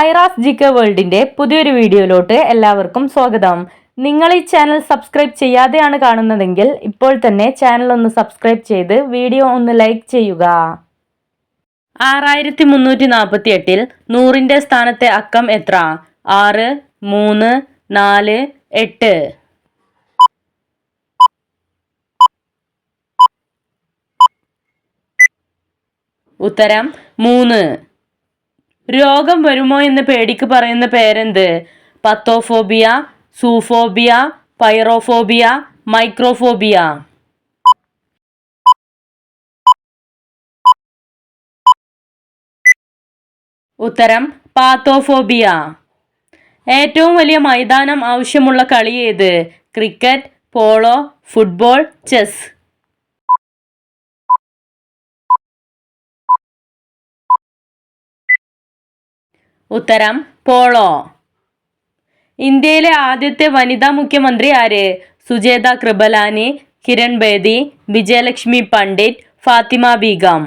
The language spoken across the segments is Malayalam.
ഐറാസ് ജിക്ക വേൾഡിന്റെ പുതിയൊരു വീഡിയോയിലോട്ട് എല്ലാവർക്കും സ്വാഗതം. നിങ്ങൾ ഈ ചാനൽ സബ്സ്ക്രൈബ് ചെയ്യാതെയാണ് കാണുന്നതെങ്കിൽ ഇപ്പോൾ തന്നെ ചാനൽ ഒന്ന് സബ്സ്ക്രൈബ് ചെയ്ത് വീഡിയോ ഒന്ന് ലൈക്ക് ചെയ്യുക. ആറായിരത്തി മുന്നൂറ്റി നാൽപ്പത്തി എട്ടിൽ നൂറിന്റെ സ്ഥാനത്തെ അക്കം എത്ര? ആറ് മൂന്ന് നാല് എട്ട്. ഉത്തരം മൂന്ന്. രോഗം വരുമോ എന്ന് പേടിക്ക് പറയുന്ന പേരെന്ത്? Pathophobia zoophobia pyrophobia microphobia. ഉത്തരം പാത്തോഫോബിയ. ഏറ്റവും വലിയ മൈതാനം ആവശ്യമുള്ള കളി ഏത്? Cricket polo football chess. ഉത്തരം പോളോ. ഇന്ത്യയിലെ ആദ്യത്തെ വനിതാ മുഖ്യമന്ത്രി ആര്? സുജേത കൃപലാനി കിരൺ ബേദി വിജയലക്ഷ്മി പണ്ഡിറ്റ് ഫാത്തിമ ബീഗം.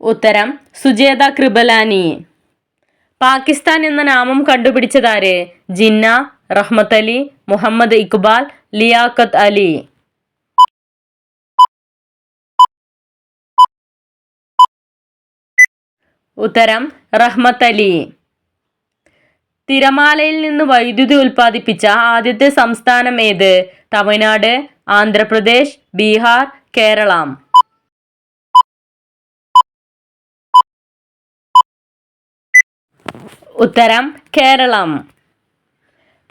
ഉത്തരം സുജേത കൃപലാനി. പാകിസ്ഥാൻ എന്ന നാമം കണ്ടുപിടിച്ചതാര് ജിന്ന റഹ്മത്ത് അലി മുഹമ്മദ് ഇക്ബാൽ ലിയാഖത്ത് അലി. ഉത്തരം റഹ്മത്ത് അലി തിരമാലയിൽ നിന്ന് വൈദ്യുതി ഉൽപ്പാദിപ്പിച്ച ആദ്യത്തെ സംസ്ഥാനം ഏത്? തമിഴ്നാട് ആന്ധ്രാപ്രദേശ് ബീഹാർ കേരളം. ഉത്തരം കേരളം.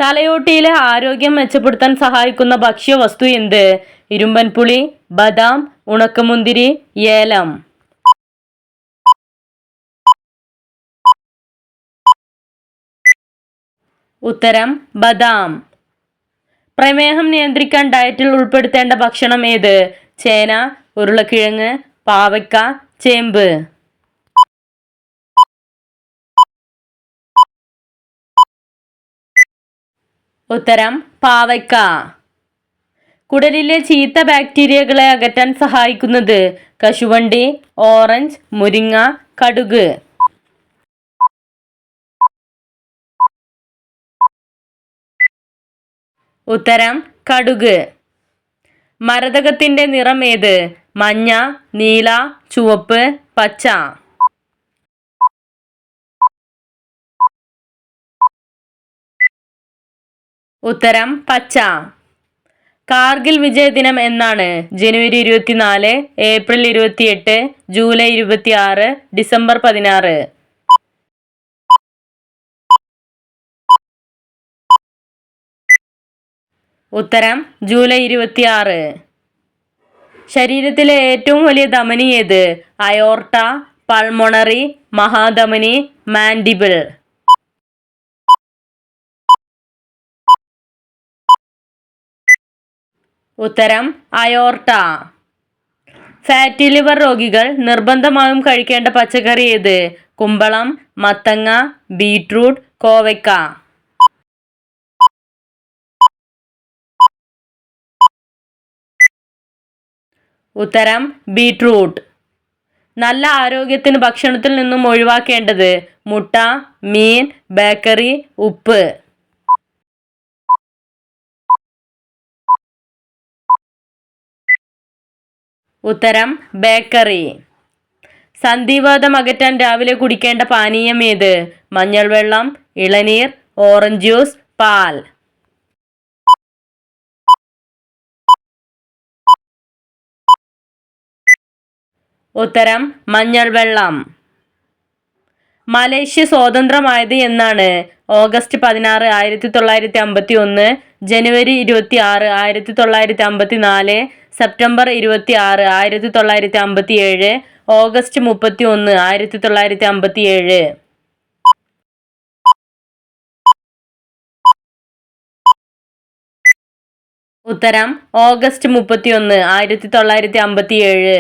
തലയോട്ടിയിലെ ആരോഗ്യം മെച്ചപ്പെടുത്താൻ സഹായിക്കുന്ന ഭക്ഷ്യവസ്തു എന്ത്? ഇരുമ്പൻപുളി ബദാം ഉണക്കമുന്തിരി ഏലം. ഉത്തരം ബദാം. പ്രമേഹം നിയന്ത്രിക്കാൻ ഡയറ്റിൽ ഉൾപ്പെടുത്തേണ്ട ഭക്ഷണം ഏത്? ചേന ഉരുളക്കിഴങ്ങ് പാവയ്ക്ക ചേമ്പ്. ഉത്തരം പാവയ്ക്ക. കുടലിലെ ചീത്ത ബാക്ടീരിയകളെ അകറ്റാൻ സഹായിക്കുന്നത് കശുവണ്ടി ഓറഞ്ച് മുരിങ്ങ കടുക്. ഉത്തരം കടുക്. മരതകത്തിന്റെ നിറം ഏത്? മഞ്ഞ നീല ചുവപ്പ് പച്ച. ഉത്തരം പച്ച. കാർഗിൽ വിജയ ദിനം എന്നാണ്. ജനുവരി ഇരുപത്തിനാല് ഏപ്രിൽ ഇരുപത്തിയെട്ട് ജൂലൈ ഇരുപത്തിയാറ് ഡിസംബർ പതിനാറ്. ഉത്തരം ജൂലൈ ഇരുപത്തിയാറ്. ശരീരത്തിലെ ഏറ്റവും വലിയ ധമനി ഏത്? അയോർട്ട പൾമൊണറി മഹാധമനി മാൻഡിബിൾ. ഉത്തരം അയോർട്ട. ഫാറ്റി ലിവർ രോഗികൾ നിർബന്ധമായും കഴിക്കേണ്ട പച്ചക്കറി ഏത്? കുമ്പളം മത്തങ്ങ ബീട്രൂട്ട് കോവയ്ക്ക. ഉത്തരം ബീട്രൂട്ട്. നല്ല ആരോഗ്യത്തിന് ഭക്ഷണത്തിൽ നിന്നും ഒഴിവാക്കേണ്ടത് മുട്ട മീൻ ബേക്കറി ഉപ്പ്. ഉത്തരം ബേക്കറി. സന്ധിവാദം അകറ്റാൻ രാവിലെ കുടിക്കേണ്ട പാനീയം ഏത്? മഞ്ഞൾ വെള്ളം ഇളനീർ ഓറഞ്ച് ജ്യൂസ് പാൽ. ഉത്തരം മഞ്ഞൾ വെള്ളം. മലേഷ്യ സ്വതന്ത്രമായത് എന്നാണ് ഓഗസ്റ്റ് പതിനാറ് ആയിരത്തി തൊള്ളായിരത്തി അമ്പത്തി ഒന്ന് ജനുവരി ഇരുപത്തി ആറ് ആയിരത്തി തൊള്ളായിരത്തി അമ്പത്തി നാല് സെപ്റ്റംബർ ഇരുപത്തി ആറ് ആയിരത്തി തൊള്ളായിരത്തി അമ്പത്തി ഏഴ് ഓഗസ്റ്റ് മുപ്പത്തി ഒന്ന് ആയിരത്തി തൊള്ളായിരത്തി അമ്പത്തി ഏഴ് ഉത്തരം ഓഗസ്റ്റ് മുപ്പത്തി ഒന്ന് ആയിരത്തി തൊള്ളായിരത്തി അമ്പത്തി ഏഴ്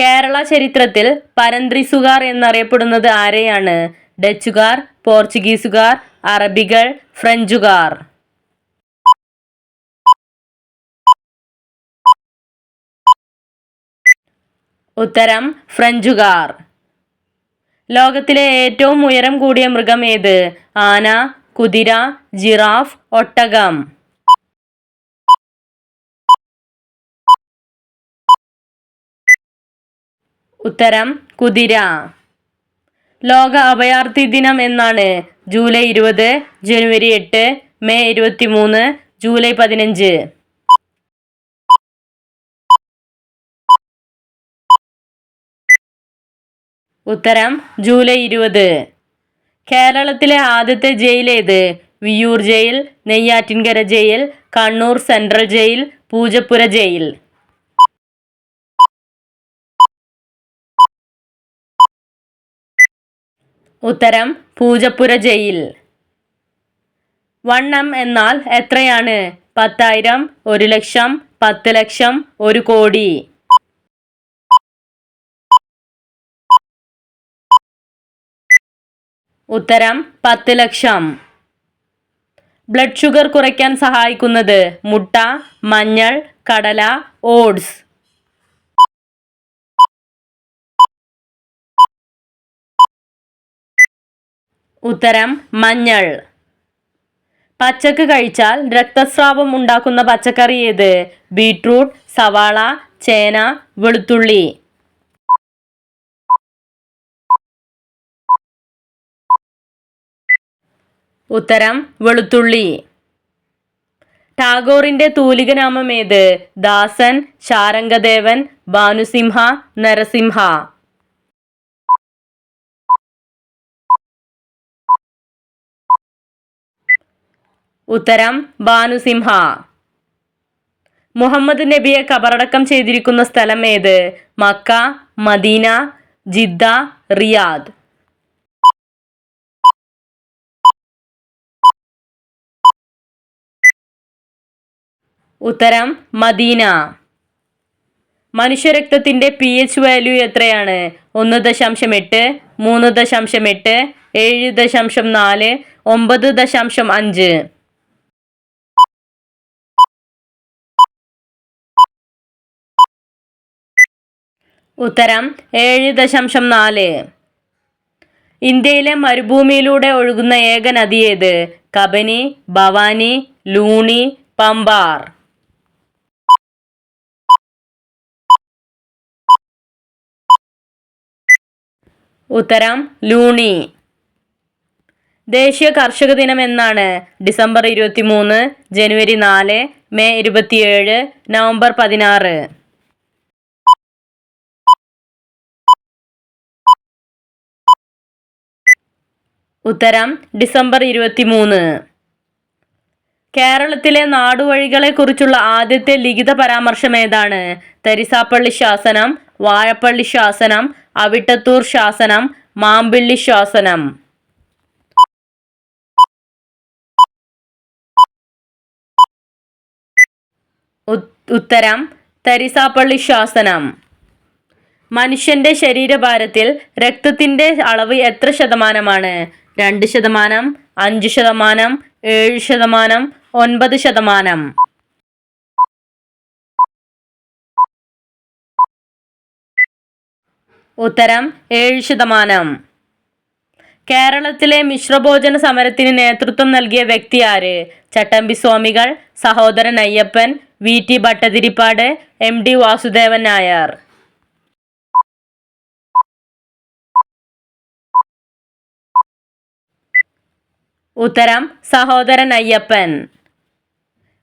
കേരള ചരിത്രത്തിൽ പരന്ത്രിസുകാർ എന്നറിയപ്പെടുന്നത് ആരെയാണ്? ഡച്ചുകാർ പോർച്ചുഗീസുകാർ അറബികൾ ഫ്രഞ്ചുകാർ. ഉത്തരം ഫ്രഞ്ചുകാർ. ലോകത്തിലെ ഏറ്റവും ഉയരം കൂടിയ മൃഗം ഏത്? ആന കുതിര ജിറാഫ് ഒട്ടകം. ഉത്തരം കുതിര. ലോക അഭയാർത്ഥി ദിനം എന്നാണ് ജൂലൈ ഇരുപത് ജനുവരി എട്ട് മെയ് ഇരുപത്തി മൂന്ന് ജൂലൈ പതിനഞ്ച്. ഉത്തരം ജൂലൈ ഇരുപത്. കേരളത്തിലെ ആദ്യത്തെ ജയിൽ ഏത്? Viyyur jail Neyyattinkara jail Kannur central jail Poojappura jail. ഉത്തരം പൂജപ്പുര ജയിൽ. വണ്ണം എന്നാൽ എത്രയാണ്? പത്തായിരം ഒരു ലക്ഷം പത്ത് ലക്ഷം ഒരു കോടി. ഉത്തരം പത്ത് ലക്ഷം. ബ്ലഡ് ഷുഗർ കുറയ്ക്കാൻ സഹായിക്കുന്നത് മുട്ട മഞ്ഞൾ കടല ഓട്സ്. ഉത്തരം മഞ്ഞൾ. പച്ചക്ക് കഴിച്ചാൽ രക്തസ്രാവം ഉണ്ടാക്കുന്ന പച്ചക്കറി ഏത്? ബീട്രൂട്ട് സവാള ചേന വെളുത്തുള്ളി. ഉത്തരം വെളുത്തുള്ളി. ടാഗോറിന്റെ തൂലികനാമം ഏത്? ദാസൻ ശാരംഗദേവൻ ഭാനുസിംഹ നരസിംഹ. ഉത്തരം ഭാനുസിംഹ മുഹമ്മദ് നബിയെ കബറടക്കം ചെയ്തിരിക്കുന്ന സ്ഥലം ഏത്? Mecca Medina Jeddah Riyadh. ഉത്തരം മദീന. മനുഷ്യരക്തത്തിന്റെ പി എച്ച് വാല്യൂ എത്രയാണ്? ഒന്ന് ദശാംശം എട്ട് മൂന്ന് ദശാംശം എട്ട് ഏഴ് ദശാംശം നാല് ഒമ്പത് ദശാംശം അഞ്ച്. ഉത്തരം ഏഴ് ദശാംശം നാല്. ഇന്ത്യയിലെ മരുഭൂമിയിലൂടെ ഒഴുകുന്ന ഏക നദി ഏത്? കബനി ഭവാനി ലൂണി പമ്പാർ. ഉത്തരം ലൂണി. ദേശീയ കർഷക ദിനം എന്നാണ് ഡിസംബർ ഇരുപത്തി മൂന്ന് ജനുവരി നാല് മെയ് ഇരുപത്തിയേഴ് നവംബർ പതിനാറ്. ഉത്തരം ഡിസംബർ ഇരുപത്തി മൂന്ന് കേരളത്തിലെ നാടുവഴികളെക്കുറിച്ചുള്ള ആദ്യത്തെ ലിഖിത പരാമർശം ഏതാണ്? തരിസാപ്പള്ളി ശാസനം വാഴപ്പള്ളി ശാസനം അവിട്ടത്തൂർ ശാസനം മാമ്പിള്ളി ശാസനം. ഉത്തരം തരിസാപ്പള്ളി ശാസനം. മനുഷ്യന്റെ ശരീരഭാരത്തിൽ രക്തത്തിന്റെ അളവ് എത്ര ശതമാനമാണ്? രണ്ട് ശതമാനം അഞ്ച് ശതമാനം ഏഴ് ശതമാനം ഒൻപത് ശതമാനം. ഉത്തരം ഏഴ് ശതമാനം. കേരളത്തിലെ മിശ്രഭോജന സമരത്തിന് നേതൃത്വം നൽകിയ വ്യക്തി ആര്? Chattampi Swamikal Sahodaran Ayyappan V T Bhattathiripad M D Vasudevan Nair. ഉത്തരം സഹോദരൻ അയ്യപ്പൻ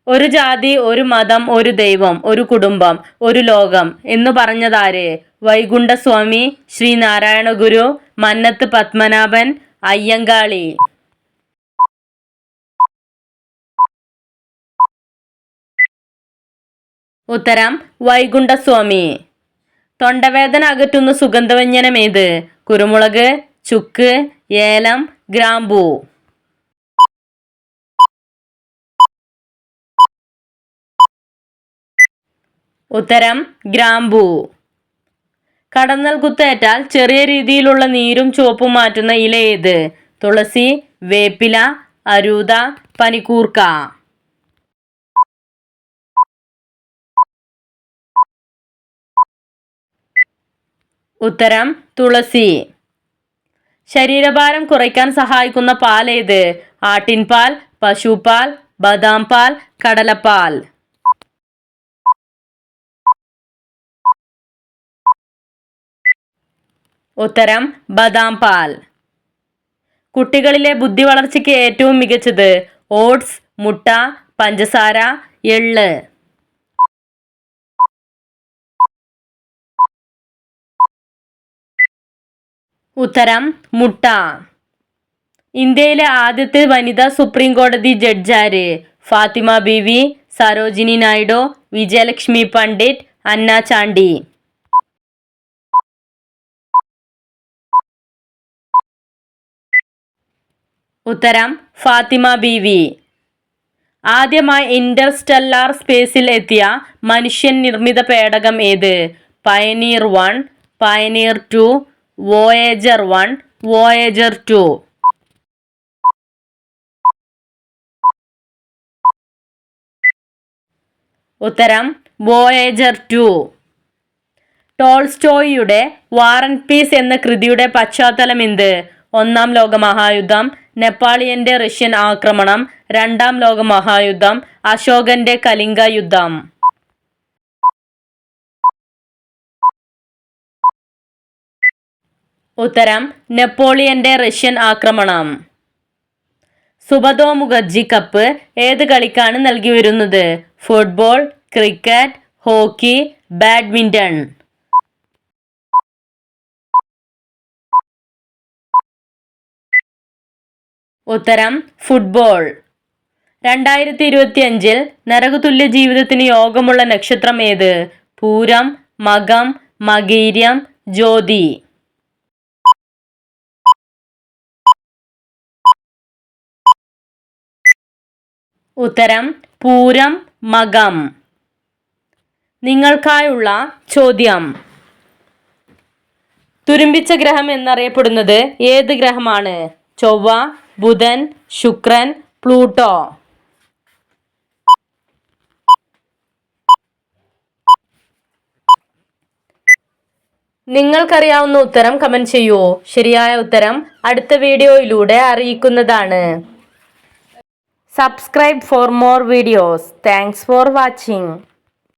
ഒരു ജാതി ഒരു മതം ഒരു ദൈവം ഒരു കുടുംബം ഒരു ലോകം എന്ന് പറഞ്ഞതാര്? വൈകുണ്ഠസ്വാമി ശ്രീനാരായണ ഗുരു മന്നത്ത് പത്മനാഭൻ അയ്യങ്കാളി. ഉത്തരം വൈകുണ്ഠസ്വാമി. തൊണ്ടവേദന അകറ്റുന്ന സുഗന്ധവ്യഞ്ജനം ഏത് കുരുമുളക് ചുക്ക് ഏലം ഗ്രാമ്പൂ. ഉത്തരം ഗ്രാമ്പൂ. കടന്നൽ കുത്തേറ്റാൽ ചെറിയ രീതിയിലുള്ള നീരും ചുവപ്പും മാറ്റുന്ന ഇല ഏത്? തുളസി വേപ്പില അരൂത പനിക്കൂർക്ക. ഉത്തരം തുളസി. ശരീരഭാരം കുറയ്ക്കാൻ സഹായിക്കുന്ന പാൽ ഏത്? ആട്ടിൻപാൽ പശുപാൽ ബദാം പാൽ കടലപ്പാൽ. ഉത്തരം ബദാം പാൽ. കുട്ടികളിലെ ബുദ്ധി വളർച്ചയ്ക്ക് ഏറ്റവും മികച്ചത് ഓട്സ് മുട്ട പഞ്ചസാര എള്ള്. ഉത്തരം മുട്ട. ഇന്ത്യയിലെ ആദ്യത്തെ വനിതാ സുപ്രീം കോടതി ജഡ്ജാര് ഫാത്തിമ ബീവി സരോജിനി നായിഡു വിജയലക്ഷ്മി പണ്ഡിറ്റ് അന്ന ചാണ്ടി. ഉത്തരം ഫാത്തിമ ബീവി ആദ്യമായി ഇന്റർസ്റ്റെല്ലാർ സ്പേസിൽ എത്തിയ മനുഷ്യൻ നിർമ്മിത പേടകം ഏത്? Pioneer one Pioneer two Voyager one Voyager two ഉത്തരം വോയേജർ ടു ടോൾസ്റ്റോയിയുടെ വാറൻ പീസ് എന്ന കൃതിയുടെ പശ്ചാത്തലം എന്ത്? ഒന്നാം ലോക മഹായുദ്ധം നെപ്പാളിയന്റെ റഷ്യൻ ആക്രമണം രണ്ടാം ലോക മഹായുദ്ധം അശോകന്റെ കലിംഗ യുദ്ധം. ഉത്തരം നെപ്പോളിയന്റെ റഷ്യൻ ആക്രമണം. സുബദോ മുഖർജി കപ്പ് ഏത് കളിക്കാണ് നൽകി വരുന്നത്? Football cricket hockey badminton. ഉത്തരം ഫുട്ബോൾ രണ്ടായിരത്തി ഇരുപത്തി അഞ്ചിൽ നരകതുല്യ ജീവിതത്തിന് യോഗമുള്ള നക്ഷത്രം ഏത്? പൂരം മകം മകീര്യം ജ്യോതി. ഉത്തരം പൂരം മകം. നിങ്ങൾക്കായുള്ള ചോദ്യം. തുരുമ്പിച്ച ഗ്രഹം എന്നറിയപ്പെടുന്നത് ഏത് ഗ്രഹമാണ്? ചൊവ്വ ബുധൻ ശുക്രൻ പ്ലൂട്ടോ. നിങ്ങൾക്കറിയാവുന്ന ഉത്തരം കമന്റ് ചെയ്യൂ. ശരിയായ ഉത്തരം അടുത്ത വീഡിയോയിലൂടെ അറിയിക്കുന്നതാണ്. Subscribe for more videos thanks for watching